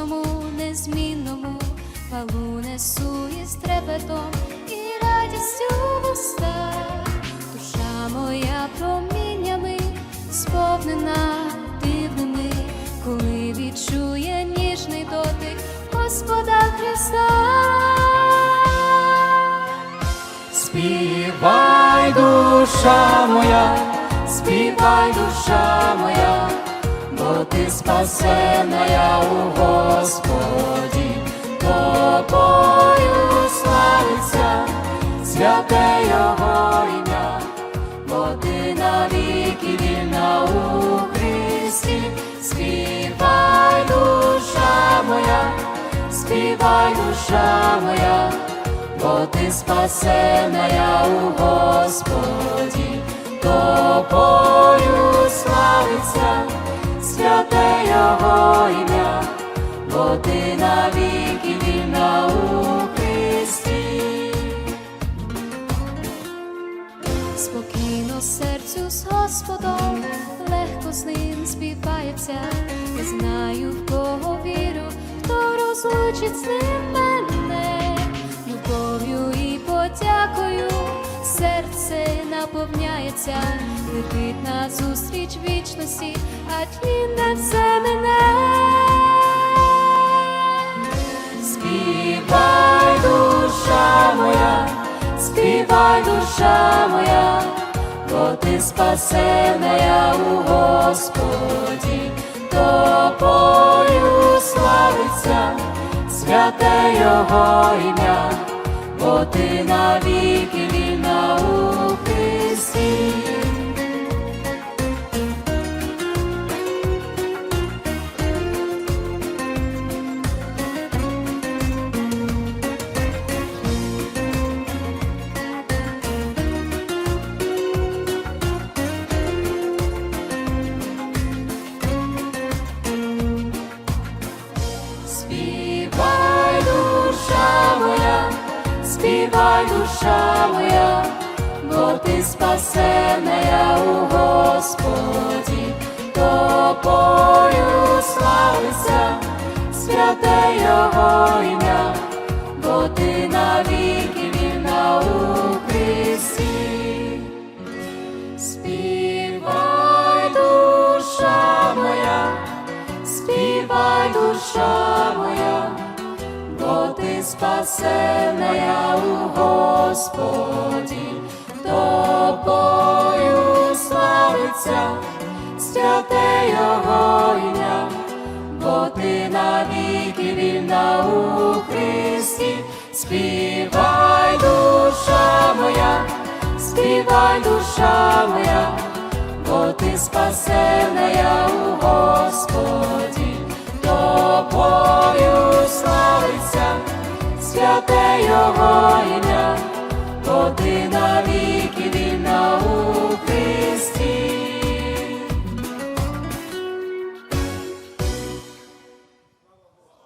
вічному, незмінному, палу несу із трепетом і радістю в устах. Душа моя проміннями сповнена дивними, коли відчує ніжний дотик Господа Христа. Співай, душа моя, співай, душа моя, ти спасена у Господі, тобою славиться, святе Його ім'я, бо ти навіки вільна у Христі, співай, душа моя, співай, душа моя. Бо ти спасена у Господі, тобою славиться, святе Його ім'я, бо ти навіки вільна у Христі. Спокійно серцю з Господом, легко з ним співається. Я знаю, в кого віру, хто розлучить з ним наповняється, летить на зустріч вічності, а тлін не все мене. Співай, душа моя, співай, душа моя, бо ти спасена у Господі, тобою славиться, святе Його ім'я, бо ти навіки вільна у співай, душа моя, бо ти спасена у Господі, тобою славиться, святе Його ім'я, бо ти навіки вільна у Христі. Співай, душа моя, співай, душа ти у Господі, тобою славиться, святе Його ім'я, бо ти навіки вільна у Христі, співай, душа моя, співай, душа моя, бо ти спасена у Господі, тобою